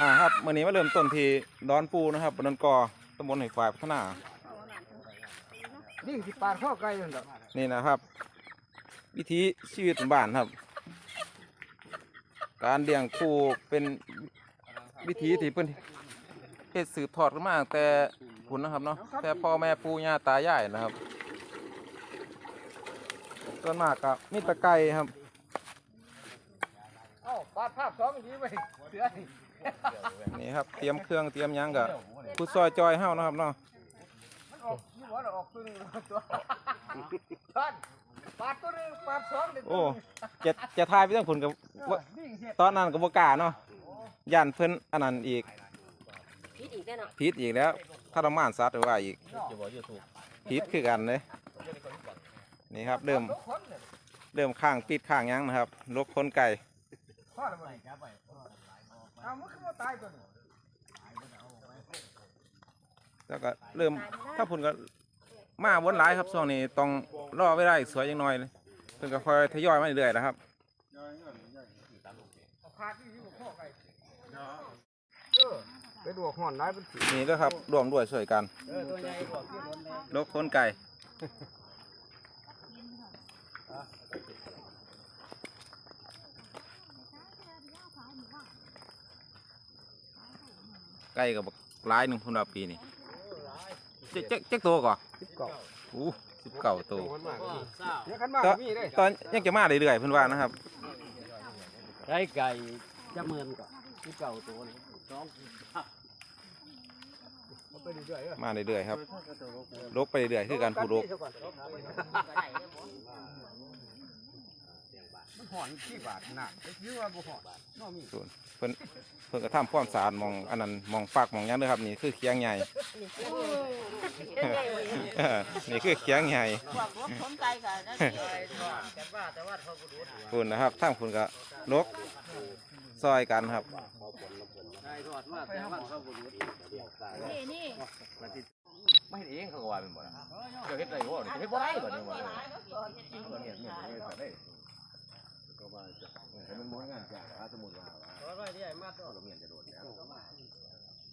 อ่าครับมื่อนี้มาเริ่มต้นที่ดอนปูนะครับบนดอนกอตำบลไหฝ่ายพัฒนา นี่สิปาดข้อไก่นั่นดอกนี่นะครับ วิถีชีวิตบ้านครับ การเลี้ยงปูเป็นวิถีที่เพิ่นเฮ็ดสืบทอดกันมาตั้งแต่พุ่นะครับเนาะแต่พ่อแม่ปู่ย่าตายายนะครับส่วนมากก็มีแตะไก่ครับ เอ้าปาดภาพสองดีไปเสือ นี่นี่ครับเตรียมเครื่องเตรียมหยังก็ผู้ซอยจอยเฮานะครับเนาะมันออกนี่บ่ได้ออกตัวหนึงตัวท่านปาดตัวหนึงปาดสองเด็ดโอ้จะจะทายไปเรื่องผลกับว่านี่เฮ็ดตอนนั้นก็บ่กล้าเนาะย่านเพิ่นอันนั้นอีกพิษอีกแน่นอนผิดอีกแล้วถ้าเรามานสัตว์หรือว่าอีกผิดคือกันเลยนี่ครับเริ่ม ทุกคนเนี่ยเริ่มข้างปิดข้างหยังนะครับลกคนไก่พ่อละบ่ เอามันคือบ่ตายตัวนี้แล้วก็เริ่มถ้าผลก็มาวนหลายครับช่วงนี้ต้องรอเวลาอีกสวยยังน้อยเลยเพิ่นก็ค่อยทยอยมาเรื่อยๆนะครับเอาขาดนี่อยู่ข้อไก่เออไปดวกห่อนหลายเป็นสินี่เด้อครับรวมด้วยช่วยกันเออตัวใหญ่กว่าที่ล้นเลยลกคนไก่ ไก่กับบักหลายหนึ่งพุ่นว่าปีนี่เจ๊กเจ๊กเจ๊กตัวก่อนสิบเก้าอู้สิบเก้าตัวเนี่ยคันมากตอนมีเลยตอนยังจะมาเรื่อยๆเพิ่นว่านะครับไก่ไก่จะเมินก่อนที่เก่าตัวนี้สองเอาไปเรื่อยๆเออมาเรื่อยๆครับลกไปเรื่อยๆคือการผูกลกมัน ห่อนที่บาทน่ะไอ้ชื่อว่าบ่ห่อนน้อมีส่วนเพิ่นเพิ่นก็ทำความสะอาดหมองอันนั้นหมองปากหมองหยังเด้อครับนี่คือเคียงใหญ่เรื่องใหญ่เลยเออนี่คือเคียงใหญ่พวกรถขนไก่กันนั่นสิแต่ว่าแต่ว่าเขาบ่รู้คุณนะครับทั้งคุณก็ลกซอยกันครับไก่ทอดมาแต่ว่าเขาบุญนี่นี่ไม่เห็นเองเขาก็ว่าเป็นบ่ล่ะเดี๋ยวเฮ็ดได้บ่เนี่ยเฮ็ดบ่ได้ก่อนนี่ว่าตัวนี้เนี่ยเนี่ยเนี่ยได้ก็ ว่าจะให้มันบ่งานจางถ้าสมมุติว่าว่าเราเมียนจะโดนแล้ว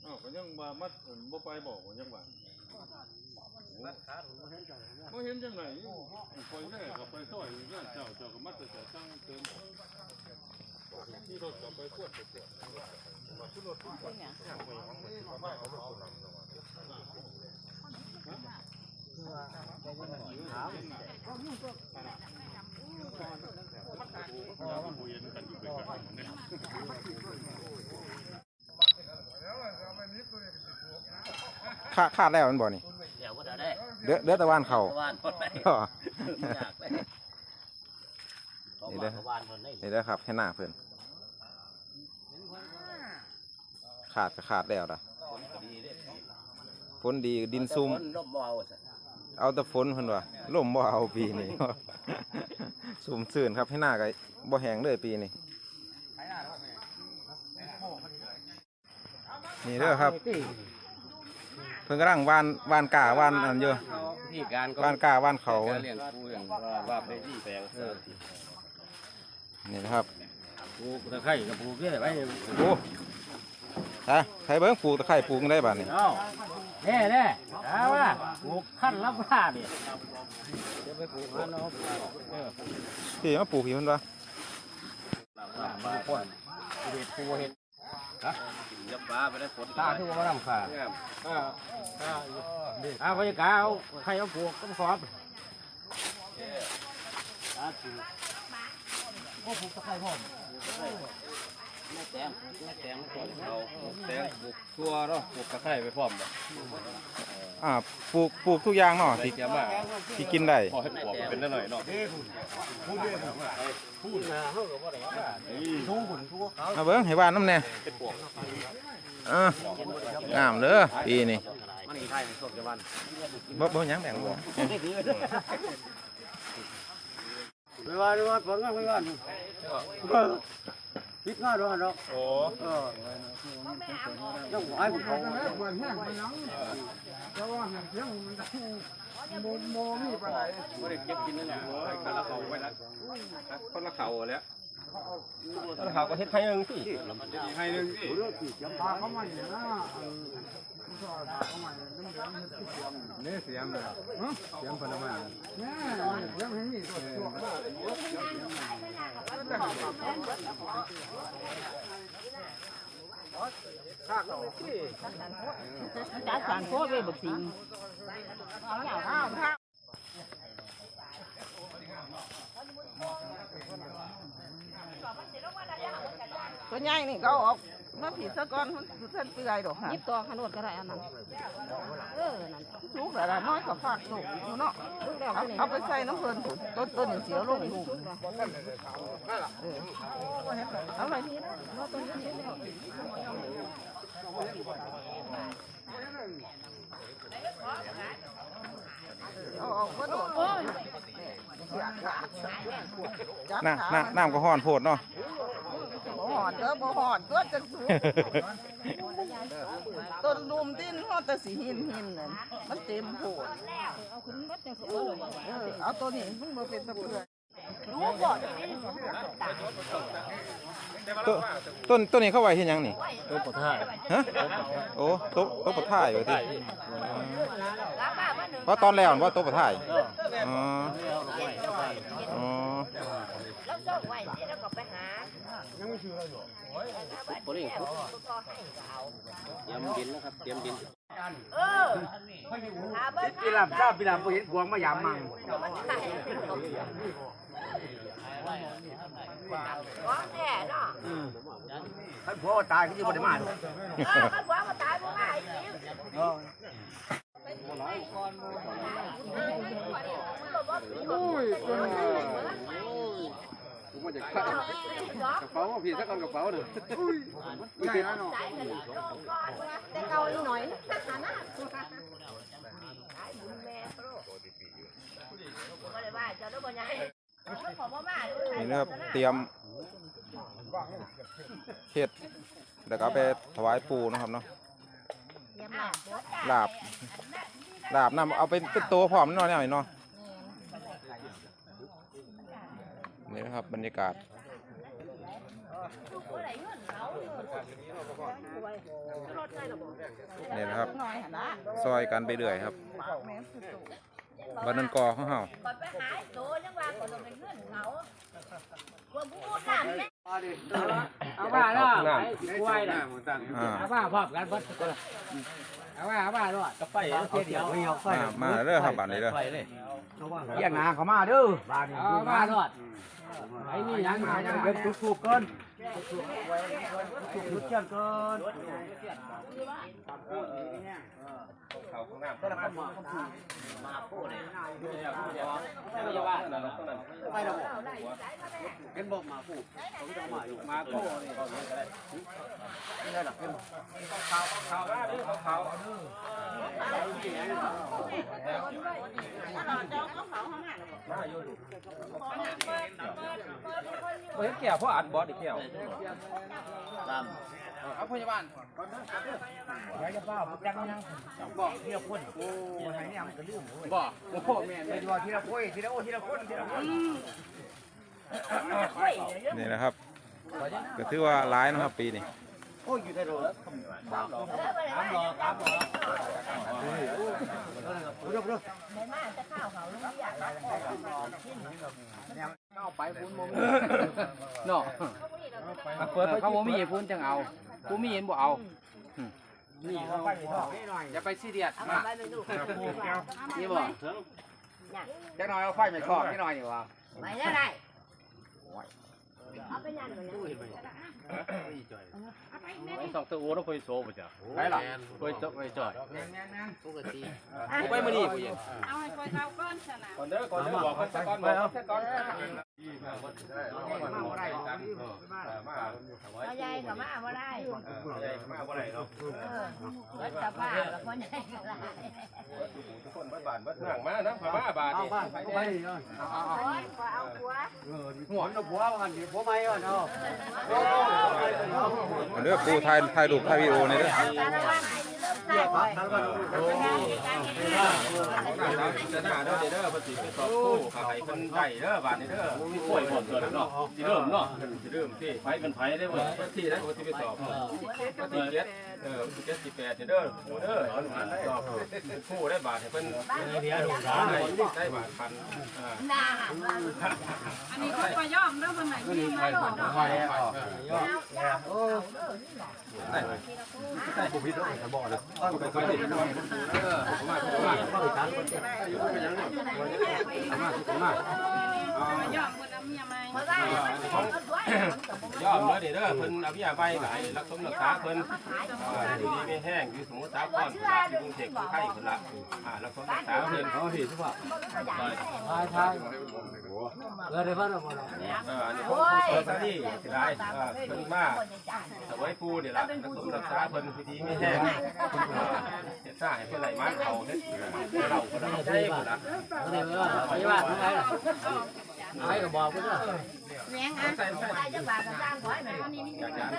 อ้าวก็ยังว่ามัดเพิ่นบ่ไปบอกว่ายังว่าบ่เห็นจังไหนคอยแน่ก็ไปซอยงานเจ้าเจ้าก็มัดแต่ตั้งเติมที่รถก็ไปกวดไปกวดขาขา ดแล้วมันบ่นี่เดี๋ยวก็ได้เดือดเดือดตะวันเขาวานคนได้อ๋ออยากได้เขามาวานคนได้นี่เด้อครับแค่หน้าเพิ่นขาดก็ขาดแล้วล่ะฝนดีดินซุ่มลมบ่ เอาสิเอาแต่ฝนเพิ่นว่าลมบ่เอาปีนี้ สุ่มซื่นครับให้หน้าก็บ่แห้งเลยปีนี้นี่เด้อครับ เพิ่นกำลังวานวานกาวานอันอยู่พี่การก็วานกาวานเขาเลี้ยงปูอย่างว่าว่าไปที่แปลงนี่นะครับปูตะไคร้กับปูเกี้ยไว้โอ้ฮะใครเบิ่งปลูกตะไคร้ปลูกได้บ้าดนี่ เอ้าแน่แน่เอาว่าปลูกขั้นรับผ้าดิจะไปปลูกขั้นเนาะเออพี่มาปลูกพี่เพิ่นว่ามาคนเห็ดปูเห็ดฮะยับปลาไปได้ฝนตาที่ว่าลำขาอ่าอ่าอ่าพยากาเอาใครเอาปลูกก็ขอบตาปลูกก็ปลูกตะไคร้พร้อม แม่แตงแม่แตงพร้อมเอาแตงปลูกทั่วเนาะปลูกตะไคร้ไปพร้อมบ่อ่าปลูกปลูกทุกอย่างเนาะที่เกี่ยมาที่กินได้พอให้ปลูกเป็นได้หน่อยเนาะมาเบิ่งให้บ้านน้ำแน่เอองามเด้อปีนี้มันอีกไข่ในสดจะวันบ่บ่หยังแบ่งบ่ไม่ว่าไม่ว่าผลงานไม่ว่า คิดง่ายด้วยเนาะโอ้เออต้องให้ผมเขาเปิดแห้งไปหยังแต่ว่าเสียงมันดังบ่บ่มีปานใดบ่ได้เก็บกินนั่นแหละโอ้ยคนละเขาไว้ละคนละเขาแล้วเขาก็เฮ็ดให้หนึ่งสิให้หนึ่งสิปลาเข้ามาเนี่ยนะเข้ามาเนี่ยเสียงเลยเสียงพนักงานเนี่ยเสียงให้นี่ตัวตัวจัดสารโคตรเลยบักสิงเอาอย่างอ้าวข้าวตัวใหญ่นี่เขาออก มาผีสะก้อนมันดูเส้นเปื่อยดอกค่ะยิบตัวขนวดก็ได้อันนั้นเออนั่นลูกแต่ละน้อยกับฝากลูกอยู่เนาะลูกแล้วเอานี่เอาไปใส่น้ำเพลินพุ่นต้นต้นนี่เสียวลงลูกเออเอาไปที่เอาออกก็โดดโอ้ยจับน้ำขาน้ำน้ำก็ห้อนโพดเนาะบ่ห อดเด้อบ่หอดตัวจะสูงต้นลุมดินหอดแต่สีหินหินนั่นมันเต็มโพดเอาขึ้นรถจังสิเออเออเอาตัวนี้มันมาเป็นตะเพื่อรู้บ่จะเป็นสมตาต้นต้นต้นนี้เข้าไว้เฮ็ดหยังนี่ตัวปท่ายฮะโอ้โต๊ะโต๊ะปะท่ายว่าติลาบ้ามาหนึ่งเพราะตอนแล้วว่าโต๊ะปะท่ายอ๋ออ๋อ แล้วส่งไว้ที่แล้วก็ไปหา บ่ได้แล้วก็ให้เอาเตรียมดินนะครับเตรียมดินเออหาเบิ้ลปีลำทราบปีลำผู้เห็นกวงมายามมังของแน่เนาะท่านพ่อตายที่อยู่บนมาเออมันว่ามาตายบ่ง่ายจริง ผมว่าจะฆ่ากระเป๋าพี่สักคนกระเป๋าหนึ่งใช่แล้วเนาะแต่เก่าอีหน่อยหาหน้าขายบุญแม่โปรบ่ได้ว่าเจ้าดอกบ่ใหญ่ขอบ่มานี่นะครับเตรียมเฮ็ดแล้วก็เอาไปถวายปู่นะครับเนาะลาบลาบนำเอาเป็นเป็นตัวพร้อมเนาะเนี่ยเนาะนี่นะครับบรรยากาศ นี่นะครับน่อยหนนะซอยกันไปเรื่อยครับแม่สุดบันนันกอของเฮาก่อนไปหาโตยังว่าก่อนเป็นเงื่อนเขาพวกผู้ถามแม่เอาว่าเนาะกล้วยนะอ่าเอาว่าพร้อมกันบัดเอาว่าเอาว่าด้วยกระไฟเอาเดียวไม่เอาไฟมามาเด้อครับบัดนี้เด้อเลยเยี่ยงนาเขามาเด้อบ้านนี้เอาว่าด้วยไอ้นี่ยังมายังเก็บทุกๆเกิน ทุกๆเกินเกิน เขาข้างหน้าแต่ละคนมามาพูดเลยเนี่ยพูดเดียวไม่ใช่ว่านั่นนั่นไปแล้วเห็นบอกมาพูดเขาจะมาอยู่มาโก้นี่ก็ได้ไม่ได้หรอกเขาเขาเขาบ่เฮ็ดแก้วเพราะอัดบอสอีกแก้ว เอาพยาบาลเดี๋ยวจะเป้าจังยังบอกเทีละคนโอ้ยเนี่ยมันก็ลืมบอกพ่อแม่ไปดูทีละคนทีละโอ้ทีละคนทีละคนนี่นะครับก็ถือว่าร้ายนะครับปีนี้โอ้ยอยู่ในโรถสามรอสามรอสามรอเร็วเร็วในมาจะข้าวเอากไปพุ่นโมมีเนาะเปิดเขาโมมีพุ่นจังเอา กูมีเห็นบ่เอานี่เขาไปถอดหน่อยอย่าไปซีเรียสมาไปไม่ดูนี่บ่จักหน่อยเอาไฟไม่ชอบนิดหน่อยนี่ว่าไปได้ไรเอาไปยัน ไปยันสองตัวโอ้แล้วค่อยโซบ่จ้ะไปล่ะค่อยจค่อยจ่อยกูไปมื้อนี้กูยังเอาให้คอยเข้าก้อนชนะก่อนเด้อก่อนเด้อบอกคนสักก่อนบอกสักก่อนเอาใหญ่กับมาบ่ได้มาบ่ได้เนาะเบิดสภาพแล้วคนใหญ่ก็ได้คนบ้านบ้านห่างมานะพม่าบาทเอานี่บ้านไปเลยโอ้ยก็เอาหัวหัวเราผัวมันดิผัวไม่ก่อนเนาะอันเด้อปูถ่ายถ่ายรูปถ่ายวิดีโอนี่เด้อเอาสารวัตรให้เริ่มใส่ไว้จะหน้าเด้อเด้อเพิ่นสิไปสอบคู่ขายเพิ่นได้เด้อบาดนี้เด้อมีกล้วยหมดเกินเนาะสิเริ่มเนาะสิเริ่มสิไผเป็นไผได้บ่ที่ได้บ่สิไปสอบที่เจ็ด เออที่เจ็ดสิบแปดเด้อเด้อเพิ่นสอบคู่ได้บาทให้เพิ่นได้ได้บาทพันอ่าน่าอันนี้ก็ย่อมเด้อคนไหนที่มาหลอกไปออกได้บ่ผิดเด้อจะบอกเลยไปไปดิเออมามาย่อมคนน้ำเมียไหมมาได้ของก็ด้วย ยอมเด้อเด้อเพิ่นอภิญาใบหลายรักสมรักษาเพิ่นอยู่ดีไม่แห้งอยู่สมุทรสาครอยู่กรุงเทพอยู่ไทยเพิ่นละอ่ารักสมรักษาเพิ่นเขาเห็นทุกว่าทายทายเออเดี๋ยวพ่อเราเอออันนี้ผมเปิดที่สิได้เออเพิ่นมาสวยปูนี่ล่ะรักสมรักษาเพิ่นพิธีไม่แห้งเฮ็ดซ่าให้เพิ่นไหลมาเขาเฮ็ดเราก็ได้ใช้เพิ่นละเดี๋ยวไปว่าทำไงล่ะ ไอ้ก็บอกกูนะแรงอะได้จังหวะก็สร้างไว้แม่จากนั้น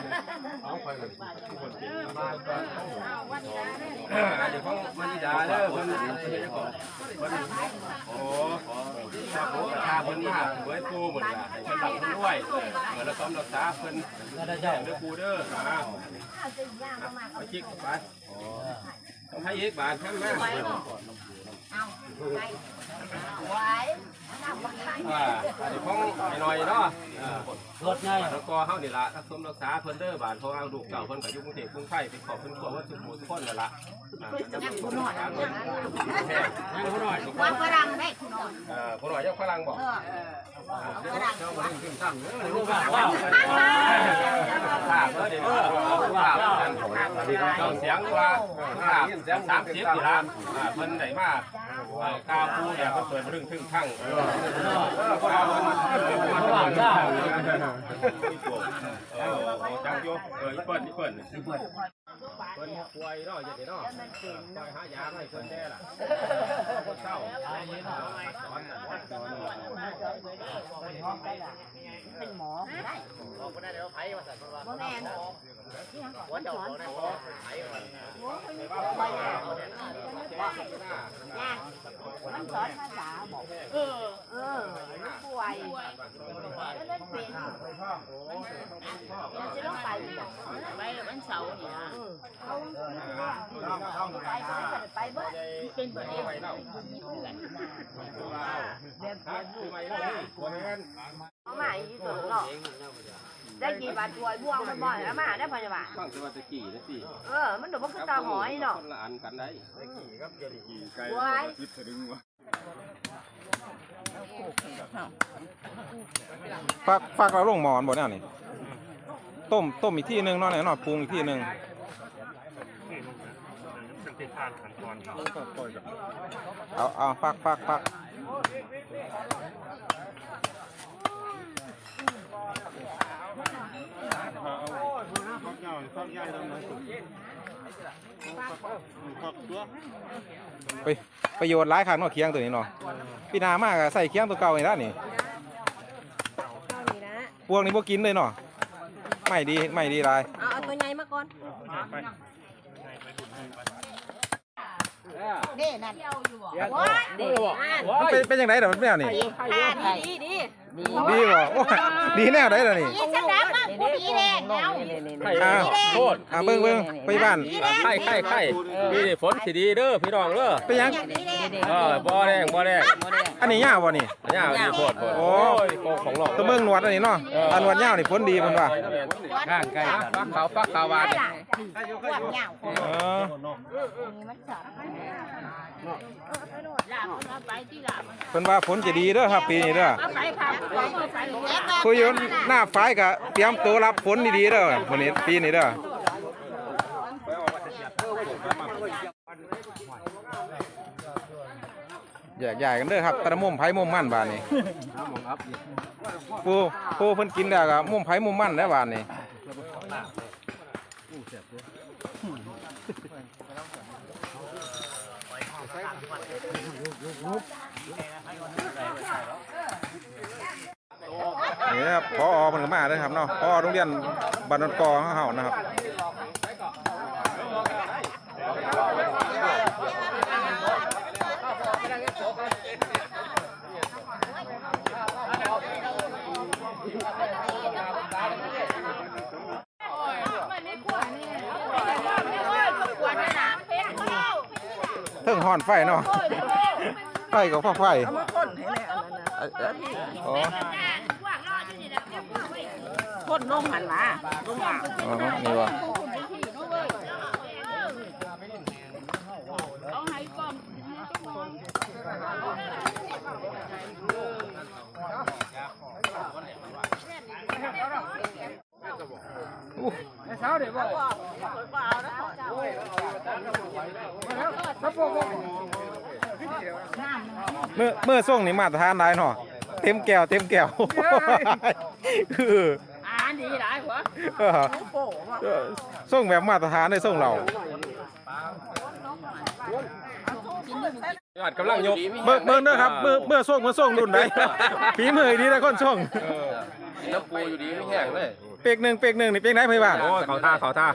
เอาไปเลยทุกคนกินอันนี้ของมันดาเด้อเพิ่นเฮ็ดก่อนเพิ่นโอ้ถ้าโหถ้าเพิ่นมาเว้ยปูหมดล่ะให้เพิ่นรับเพิ่นด้วยเหมือนเราต้อมรักษาเพิ่นก็ได้เจ้าเด้อปูเด้ออ่าไปจิกไปต้องให้อีกบาทข้างมาไว้ อ่าอันนี้ของไอ้หน่อยเนาะรถง่ายแล้วก็เฮานี่ล่ะรักษารักษาเพิ่นเด้อบาทเพราะว่าลูกเจ้าเพิ่นก็อยู่กรุงเทพกรุงไทยเป็นขอบเพิ่นขอว่าสุขหมู่ทุกคนนั่นล่ะอ่าจะมีคนหน่อยเพิ่นแท้ยังคนหน่อยวางฝรั่งได้คุณหน่อยเอ่อคนหน่อยยังฝรั่งบอกฝรั่งรู้ป่าวว่าข้าเมื่อ เดี๋ยวข้ากันเราเสียงว่าข้าเสียงสามสิบนี่ละอ่าเพิ่นได้มาอ่ากาปูเนี่ยเพิ่นเปิดรึ่งทึ่งทั้งเออเออข้าเพิ่นมาระหว่างเจ้าเออจังโยเอออีเปิ้นอีเปิ้นอี เปิ้นเพิ่นป่วยเนาะจะได้เนาะป่วยหายาให้เพิ่นแน่ล่ะคนเศร้าสอนน่ะสอนเป็นหมอได้บ่แม่นหัวเจ้าของได้มันสอนภาษาบอกเออเออมันป่วยแล้วเล่นเป็นเราจะต้องไปไปวันเสาร์นี่นะเขา ไปไปเบิ้ลเป็นแบบนี้ไปเล่าแบบไปเล่าตัวแม่นเอาใหม่ที่สุดหรอกได้กี่บาทถวยบ่วงมันบ่อยแล้วมาได้พอจะบาทฟังแต่ว่าตะกี้นะสิเออ มันดูว่าคือตาหอยเนาะคนละอันกันได้ไว้ฟักฟักเราลงหมอนบ่เนี่ยนี่ต้มต้มอีกที่หนึงนาะเนี่ยเนาะปรุงอีกที่หนึง เอาเอาฟักฟักฟักฟักยาวฟักใหญ่ทำไมฟักตัวไปประโยชน์หลายครั้งเนาะเคียงตัวนี้เนาะพี่นามากใส่เคียงตัวเก่านี่ละนี่พวกนี้บ่กินเลยเนาะไม่ดีไม่ดีหลายเอาเอาตัวใหญ่มาก่อน เด้นั่นว้าเด้นั่นมันเป็นเป็นยังไงเดี๋ยวมันเป็นแนวนี่ ดีดีดีดีบ่โอ้ยดีแนวไหนเดี๋ยวนี่ฉันรับ ผู้ดีแดงเอาอ้าวโทษอ่าเบิ่งเบิ่งไปบ้านไข่ไข่ไข่พี่นี่ฝนสิดีเด้อพี่น้องเด้อไปยังดีแดงเออบ่แดงบ่แดงอันนี้ยาวบ่นี่ย่ามีโทษโทษโอ้โอ้ยโกงของหลอกตัวเบิ่งหนวดอันนี้เนาะตาหนวดยาวนี่ผลดีเพิ่นว่าข้างใกล้ฟักขาวฟักขาวหวานได้ล่ะปวดเหงาเออนี่มันสอนลาบเอาไปที่ลาบเพิ่นว่าผลจะดีเด้อครับปีนี้เด้อเอาไปค่ะเอาไปผู้อยู่หน้าฝ่ายก็เตรียมตัวรับผลดีๆเด้อมื้อนี้ปีนี้เด้อแยกย้ายกันเด้อครับตะมุมไผ่มุมมันบาดนี้ผู้ผู้เพิ่นกินแล้วก็มุมไผ่มุมมันแล้วบาดนี้นี่ เพิ่นก็มาได้ครับเนาะพอโรงเรียนบันนกอเฮานะครับเพิ่งห่อนไฟเนาะไฟก็พ่อไฟามาพ่ฝ่อัอ๋อ อพ่นลงหันมาลงมาอ๋อนี่วะอู้เช้าเดี๋ยวบอกถ้าพวกเมื่อเมื่อส่งนี่มาตรฐานได้เนาะเต็มแก้วเต็มแก้วคือ อ่านดีได้หัวเออเออส่งแบบมาตรฐานได้ส่งเรายอดกำลังยกเบิ่งเบิ่งเด้อครับเมื่อเมื่อส่งเมื่อส่งรุ่นใดฝีมือดีได้คนส่งแล้วปูอยู่ดีไม่แห้งเลยเปีกหนึ่งเปีกหนึ่งนี่เปีกไหนพี่บ้านโอ้ยเขาท่าเขาท่า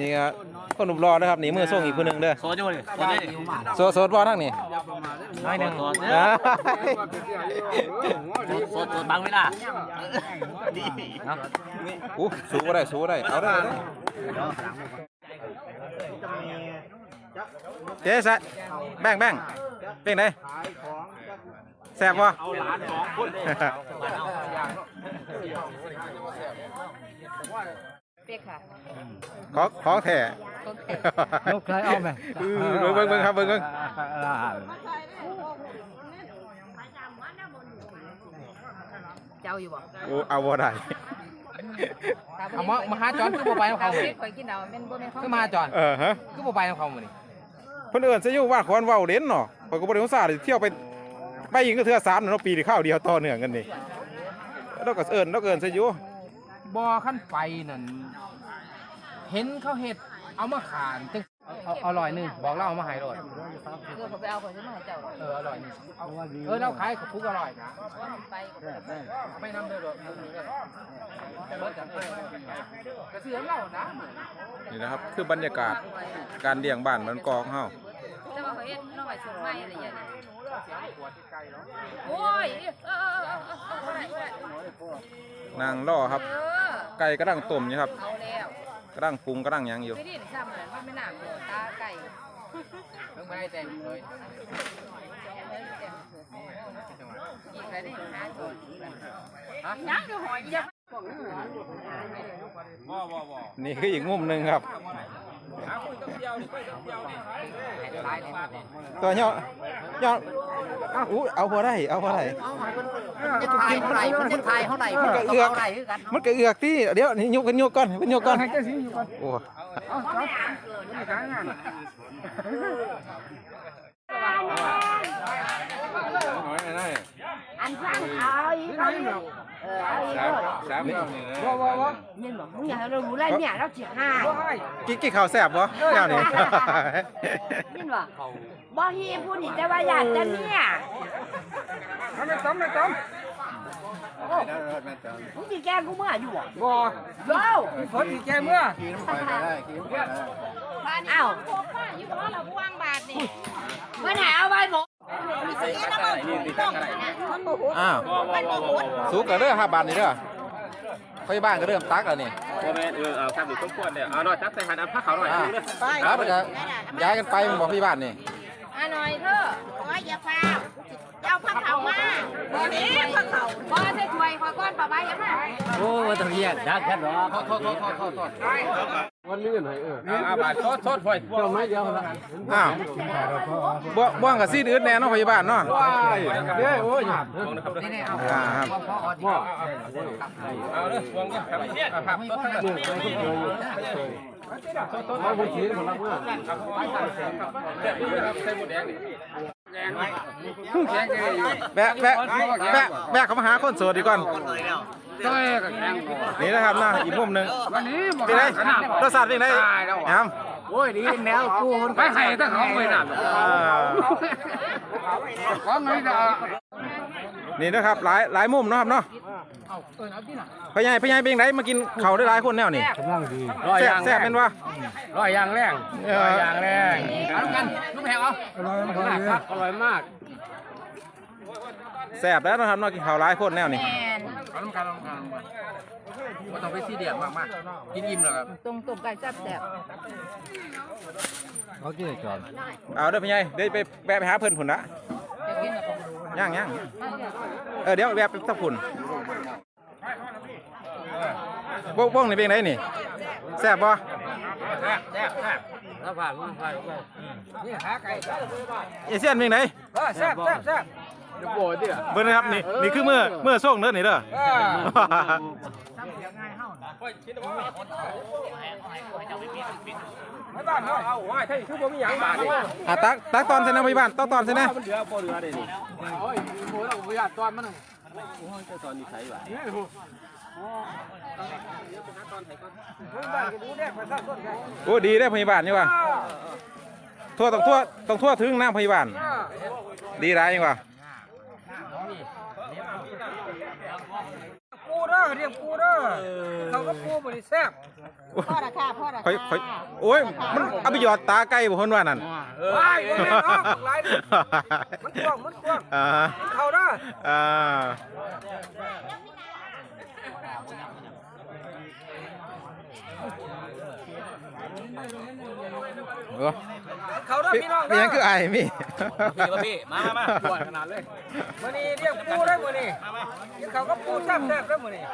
นี่ครับคนหนุ่มรอนะครับหนีมือส่งอีกคนหนึ่งเด้อโซนอยู่เลยโซนอยู่โซโซดบอทั้งนี่น้อยหนึ่งอ่าโซนโซนบางเวลาดีอู้สูบ่ได้สูบ่ได้เอาได้เอาได้เจ๊สะแบ่งแบ่งเป็นไงแซ่บบ่เอาหลานสองคน เลยเปียกค่ะของของแท้ยกใครเอาไหมเออเบิ่งเบิ่งเบิ่งครับเบิ่งเบิ่งเจ้าอยู่บ่โอ้เอาบ่ได้ เอามามาหาจอนคือบ่ไปของเขาเปีมื้ยกข่อยกินเอาแม่นบ่แม่นของคือมาจอนเออฮะคือบ่ไปของเขามื้อนี้เพิ่นเอิ้นซะอยู่ว่าคอนเว้าเด่นเนาะข้อยก็บ่ได้อุตส่าห์เที่ยวไปไปอีกก็เทื่อสามเนาะปีที่ข้าวเดียวต่อเนื่องกันนี่แล้วก็เอิ้นแล้วก็เอิ้นซะอยู่ บ่คันไปนั่นเห็นเขาเฮ็ดเอามาขานจังเอาเอาอร่อยหนึงบอกเราเอามาให้โลดเออเขาไปเอาข่อยจะมาให้เจ้าเอออร่อยหนึงเอาเออเราขายกับคุกอร่อยนะไปก็ไปไม่นำเด้อโลดเบิดจังก็ซื้อเรานะนี่นะครับ คือบรรยากาศการเลี้ยงบ้านมันกองเฮาแต่ว่าเขาเฮ็ดน้องไว้สูงใหม่อะไรอย่างเงี้ย โอ้ยเออเออเออเออบ่ได้บ่ได้นางล่อครับ เออไก่กระดังต้มอยู่ครับเอาแล้วกระดังปรุงกระดังหยังอยู่ ไม่ได้ซ้ำเลยมันไม่น่าโกรธตาไก่เพิ่งมาให้แต่งเลยอีกใครได้หาโจทย์ฮะยังเดี๋ยวหอยอีกนี่คืออีกมุมหนึ่งครับตัวเนาะเนาะอู้เอาพอได้ เอาพอได้จะถ่ายเท่าไหร่มันจะถ่ายเท่าไหร่มันก็เอือกมันก็เอือกที่เดี๋ยวนี่ยกกันยกก่อนเป็นยกก่อนโอ้ อันนั้นฟังเอาอีกเอาอีกเออเอาอีกสามรอบนี่นะบ่บ่บ่เนี่ยบอกมึงอยาให้เรารู้แล้วเนี่ยเราสิหายกินกินข้าวแซ่บบ่แนวนี้ นี่บ่บ่ฮีผู้นี่แต่ว่าอยากจะเนี่ยทำไม่ต้มไม่ต้มมึงสิแกล้งกูเมื่ออยู่บ่บ่โย่ฝนที่แกเมื่อเอ้าวันไหนเอาไปหมด อ้าวสูกกันเด้อห้าบาทนี่เด้อพยาบาลก็เริ่มตักแล้วนี่โอ้แม่เออเอาทำอยู่ต้มขวดเนี่ยเอาหน่อยจับใส่หันเอาผ้าขาวหน่อยอ่าครับแล้วก็ย้ายกันไปมันบอกพยาบาลนี่อะหน่อยเถอะโอ้ยอย่าฟ้าว เจ้าพักเขามาบ่นี้พักเขาบ่ใส่ถ้วยคอยก้อนปลาใบยังมาโอ้ยต้องเรียกดักแค่รอโทษโทษโทษโทษโทษโทษเอออาบาทโทษโทษพ่อยอ้าวบ่บ่วงกับซีดอื่นแน่นาะพยาบาลเนาะเด้อโอ้ยนี่เอาอ่าครับเอาเลยวงกันครับครับต้นทั้งหมดเอาผู้ชี้ของเราเมื่อใส่หมดแดงนี่ แกงแกอยู่แบะแบะแบะแบะเขามาหาคนโสดดีก่อนต้อยกับแกงนี่นะครับนะอีกมุมหนึ่งวันนี้บ่เป็นไงรสชาติเป็นไงครับโอ้ยดีแล้วกูไปให้ถ้าเขาไม่นั่นอ่าของไงก็นี่นะครับหลายหลายมุมเนาะครับเนาะ เอาเอิ้นเอาที่น่ะพยายพยายเป็นไงมากินข้าวได้หลายคนแนวนี่กำลังดีแซ่บแซ่บเป็นวะร้อยยางแรงเออยางแรงเอาแล้วกันลูกแพงเอาอร่อยมากอร่อยมากแซ่บแล้วนะครับเนาะกินข้าวหลายคนแนวนี่แม่นเอาน้ำกันเอาน้ำกันบ่ต้องไปซีเรียสมากมากกินอิ่มแล้วครับตรงตุ่มไก่แซ่บแซ่บเขาเจอจอมเอาเด้อพี่ใหญ่เดี๋ยวไปแวะไปหาเพิ่นพุ่นละจะกินกับย่างย่างเออเดี๋ยวแวะไปสักพุ่น วงวงนี่เป็นไงนี่แซ่บบ่แซ่บแซ่บแซ่บถ้าผ่านมันผ่านนี่ขาไก่เอเซียนเป็นไงเออแซ่บแซ่บแซ่บเบิ่งนะครับนี่นี่คือเมื่อเมื่อส่งเด้อนี่เด้อเออไม่บ้านเนาะเอาไว้ถ้าคือบ่มีหยังบานี่อะตักตักตอนใส่นะพยาบาลตักตอนใส่นะมันเหลือพอเหลือได้นี่โอ้ยโอ้ยเราบ่อยากตอนมันจะตอนนี้ใช้บ่ บ้านก็ดูแลประชาชนไงโอ้ดีได้อพยาบาลนี่ว่ะทั่วต้องทั่วต้องทั่วถึงน้ำพยาบาลดีไรยังวะปูเด้อเรียกปูเด้อเขาก็ปูบ่ได้แซ่บพ่อราคาพ่อราค่อยคาค่อยโอ้ยมันเอาไปหยอดตาไก่บ่คนว่านั่นไปบ่แม่นเนาะหลายนี่มันกว้างมันกว้างอ่าเขาเด้ออ่า โอ้เขาด้อพี่พี่น้องพี่เด้ยังคือไอ้มี่ พี่มาพี่ มามามาปวดขนาดเลยมื้อนี้เรียกปูได้อมื้อนี้เขาก็ปูแซ่บๆเด้อมื้อนี้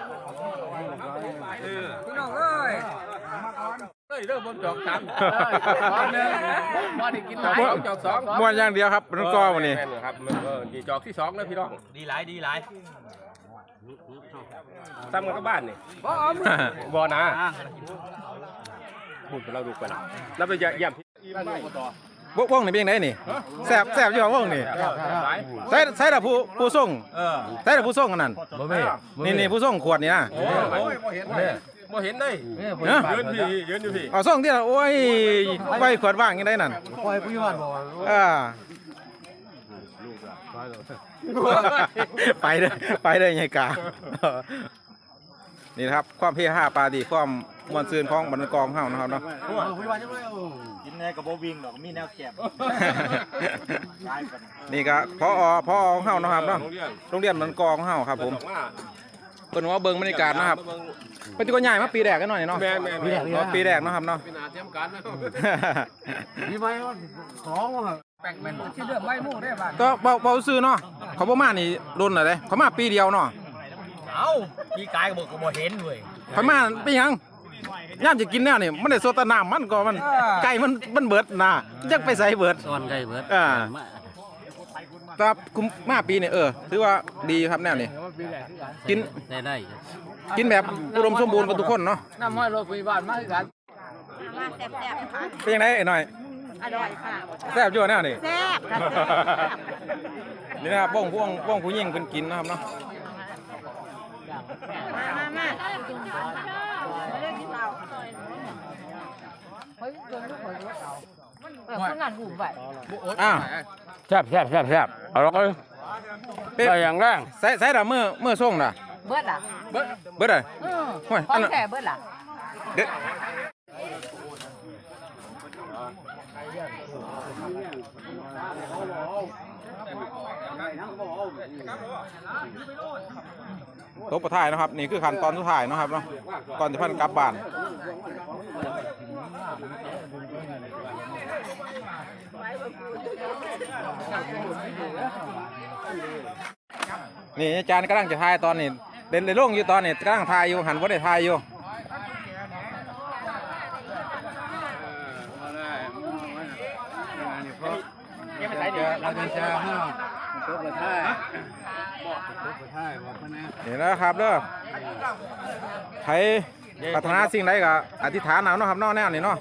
พี่น้องเอ้ยเฮ้ยเริ่มบ่จอก3บ่ได้กินหลายจอก2ม้วนอย่างเดียวครับน้องกอวันนี้ครับเออดีจอกที่2นะพี่น้อง ดีหลายดีหลาย ซ้ำกันกับบ้านนี่บ่เอามือบ่นะบุญเราดูกันแล้วไปเยี่ยมที่บ้านอยู่ต่อววงนี่เป็นยังไงนี่แซ่บแซ่บอยู่ว่าวงนี่หลายใส่ใส่ละผู้ผู้ส่งเออใส่ละผู้ส่งอันนั้นบ่แม่นี่นี่ผู้ส่งขวดนี่นะโอ้ยบ่เห็นเลยบ่เห็นเลยเอ้อยืนพี่ยืนอยู่พี่เอาส่งที่ละโอ้ยไว้ขวดว่างยังได้นั่นปล่อยผู้ยอนบอกว่าอ่า ไปเลยไปเลยไงกานี่นะครับ ความเพียรห้าปลาดีความมวนซืนของบรรณกองเฮานะครับเนาะผู้ยอนจะไม่เอากินแน่กับโบวิ่งดอกมีแนวแก็บนี่ก็พอพอของเฮานะครับเนาะโรงเรียนโรงเรียนบรรณกองของเฮาครับ ผมมาเพิ่นว่าเบิ่งบรรยากาศนะครับเพิ่นสิก็ใหญ่มาปีแรกกันหน่อยเนาะแม่แม่แม่อ๋อปีแรกเนาะครับเนาะเป็นอาเทียมกันนะมีไหมว่าสองว่า แปลกแม่นสิเรื่องไม้หมู่ได้บ้านก็เบาเบาซื้อเนาะเขาบ่มานี่รุ่นอะไรเขามาปีเดียวเนาะเอ้าพี่กายก็บอกก็บ่เห็นเว้ยเขามาเป็นหยังย่ามจะกินแนวนี่มันได้สดแตน้ำมันก็มันไก่มันมันเบิดนะจักไปใส่เบิดตอนไกลเบิดอ่าครับคุมมาปีนี่เออถือว่าดีครับแนวนี้กินได้ได้กินแบบอุดมสมบูรณ์กันทุกคนเนาะน้ำห้อยรถพยาบาลมาคือกันมาแซ่บแซ่บค่ะเป็นยังไงไอ้หน่อย อร่อยค่ะแซ่บอยู่แนวนี่แซ่บค่ะแซ่บนี่นะครับบ้องพวงบ้องผู้หญิงเพิ่นกินนะครับเนาะมามามากินข้าวเรื่องกินเราเฮ้ยเกินลูกเขยรถเอาเออคนงานหูไปอ้าวแซ่บแซ่บแซ่บแซ่บเอาละก็เป็นได้อย่างแรงใส่ใส่ดามือมือส่งน่ะเบิดอะเบิดเบิดเลยอือโอ้ยขออันงนั้นแท้เบิดล่ะเด็ด ตบประทายนะครับ นี่คือขั้นตอนสุดท้ายนะครับเนาะก่อนจะพันกลับบ้านนี่อาจารย์กำลังจะทายตอนนี้เด่นเลยลงอยู่ตอนนี้กำลังทายอยู่หันว่าได้ทายอยู่เราจะจะ ตัวกระท่ายตัวกระท่ายบอกพนักนี่นะครับเด้อไทยพัฒนาสิ่งใดก็อธิษฐานเอาเนาะครับเนอกแนวนี่เนาะ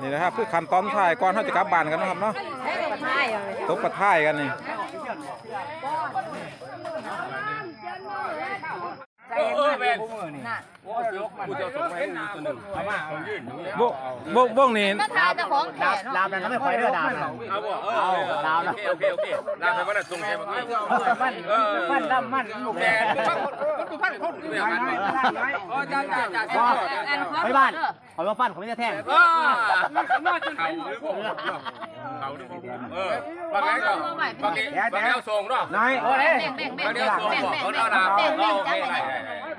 นี่นะครับคือขั้นตอนท้ายก่อนเขาจะกลับบ้านกันเนาะครับเนาะให้กระทายเลยตบประท้ายกันนี่เออเออแม่นน่ะกูจะส่งให้ตัวหนึ่งเอามาเอายื่นอย่างนี้โบโบโบ้งนี่ก็ทายเจ้าของแท้เนาะลามนั้นก็ไม่ค่อยได้ดามนะเอาบ่เออลาวโอเคโอเคลาวไปว่าส่งให้มามันมันดำมันลูกแม่แม่มันมันพันคนเนี่ยมันอ๋อจ้าจ้าจ้าไปบ้านขอมาฟันขอไม่ได้แทงเออน่าจะเขาเขาด้วยเออบางแง่ก็บางแง่บางแง่ส่งเนาะนายโอ้ยแบ่งแบ่งแบ่บางงแบ่แง่งส่งแบ่งบอกแบ่งเขาแบ่ดางวแบ่งโอแบ่งเคจ้าได้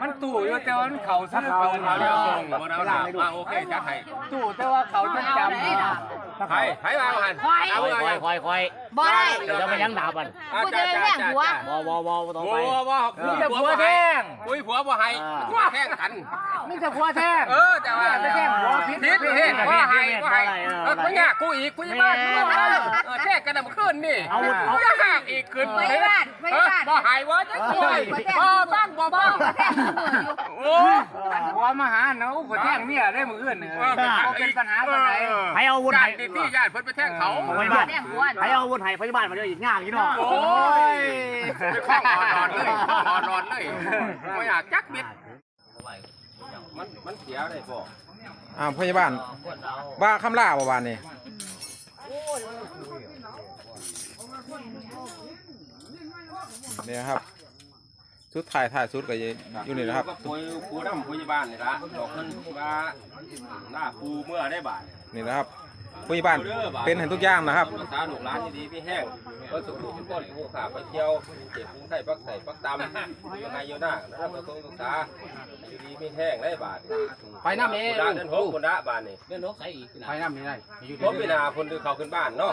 มันตู่อยู่แต่ว่ามันเขาซะเกินบางแง่ส่งบางดาวดาวโอเคจัดให้ตู่แต่ว่าเขาจะจำ ใครใครมาหันเอาคเลอยยคอยคอยบ่ได้เดี๋ยวไปยังดาบมันกูจะไปแบ่งหัวบอบอบอต้องโอ้ไปโหคุยผัวแท่งคุยผัวบ่ให้ผัวแท่งกันมึงจะผัวแท้งเออแต่ว่าแท่งผัวผิดผิดผิดบ่ให้บ่ให้เออคุยยากกูอีกคุยบ้านเออแท่งกันน่ะมันขึ้นนี่เอาเอายากอีกขึ้นไปบ้านไปบ้านบ่ให้ว่าจะคุยบ่บ้างบ่บ้างแบ่งมืออยู่โอ้หัวมาหาเนาะก็แท่งเมียได้มืออื่นเนี่ยเป็นปัญหาปัญหาให้เอาวุ้นญาไห้ติที่ญาติเพิ่นไปแท่งเขาไปบ้านแบ่งหัวให้เอาวุ้นไห้ไปบ้านมาเดี๋ยวอีกง่ายอีกเนาะโอ้ยไปคล้องอ่อนๆเลยคล้องอ่อนๆเลยบ่อยากจักบิดมันมันเสียได้บ่อ่าพยาบาลบ้าคำล่าบ่บานนี่เนี่ยครับสุดถ่ายถ่ายสุดก็อยู่นี่นะครับก็ป่วยปูน้ำพยาบาลนี่ละบอกเพิ่นว่าหน้าปูเมื่อได้บาทนี่นะครับ พยาบาลเป็นเห็นทุกอย่างนะครับรักษาลูกหลานดีๆพี่แห้งเพิ่นสุขทุกคนผู้ขาไปเที่ยวเจ็บพุงไส้ปักไส้ปักตำยังไงอยู่หน้านะครับก็ต้องรักษาดีๆพี่แห้งได้บาทไปน้ำเองคนละเดินหกคนละบาทนี่เล่นนกใส่อีกไปน้ำนี่ได้อยู่ผมไปนาคนที่เขาขึ้นบ้านเนาะ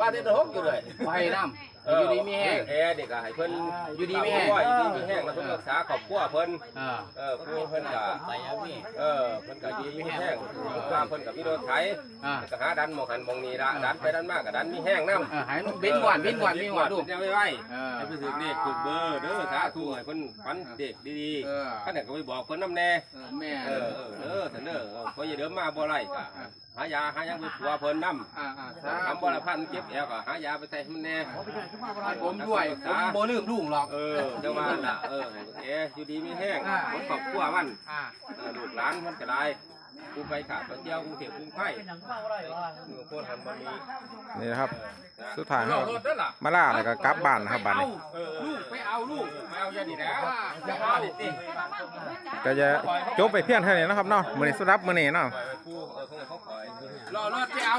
บ้านเดินหกอยู่เลยไปน้ำอยู่ดีมีแห้งแอร์เด็กอะให้เพิ่นอยู่ดีมีแห้ง อยู่ดีมีแห้งแล้วเพิ่นรักษาครอบครัวเพิ่นเออเออผู้เพิ่นก็ไปเอานี่เออเพิ่นก็ดีมีแห้งว่าเพิ่นก็มีรถไถอ่า ก็หาดันหมองหันหมองนี้ละดันไปดันมากก็ดันมีแห้งนำเออหายบินก่อนบินก่อนบินก่อนดูจะไว้ไว้เออ ให้ไปถึงเด็กถูกเบอร์เด้อสาธุให้เพิ่นฝันเด็กดีเออๆคันนั้นก็ไปบอกเพิ่นนำแน่ เออแม่เออเออเออเถอะเด้อเออเพราะอย่าเดิมมาบ่ไรก็ หายาหายังไปผัวเพิ่นนำอ่าอ่าทำบ่ละพันเจ็บแอวก็หายาไปใส่ให้มันแน่ผมด้วยผมโบลืมลูกหรอก เออเดี๋ยวว่าล่ะเออเอ๊อยู่ดีมีแห้งคนครอบครัวมันอ่า เออลูกหลานมันก็ได้ กูไปขาดไปเที่ยวกูเที่ยวกูไข่มึงโคตรหันมามีนี่นะครับ สุดท้ายเอาเขารถนั่นล่ะมาล่าแล้วก็กลับบ้านนะครับบ้านนี้เออลูกไปเอาลูกไปเอายาดีแล้วอย่าเอาดิสิก็จะจบไปเพียงเท่านี้นะครับเนาะมื้อนี้สุดรับมื้อนี้เนาะปล่อยไปกูเออเขา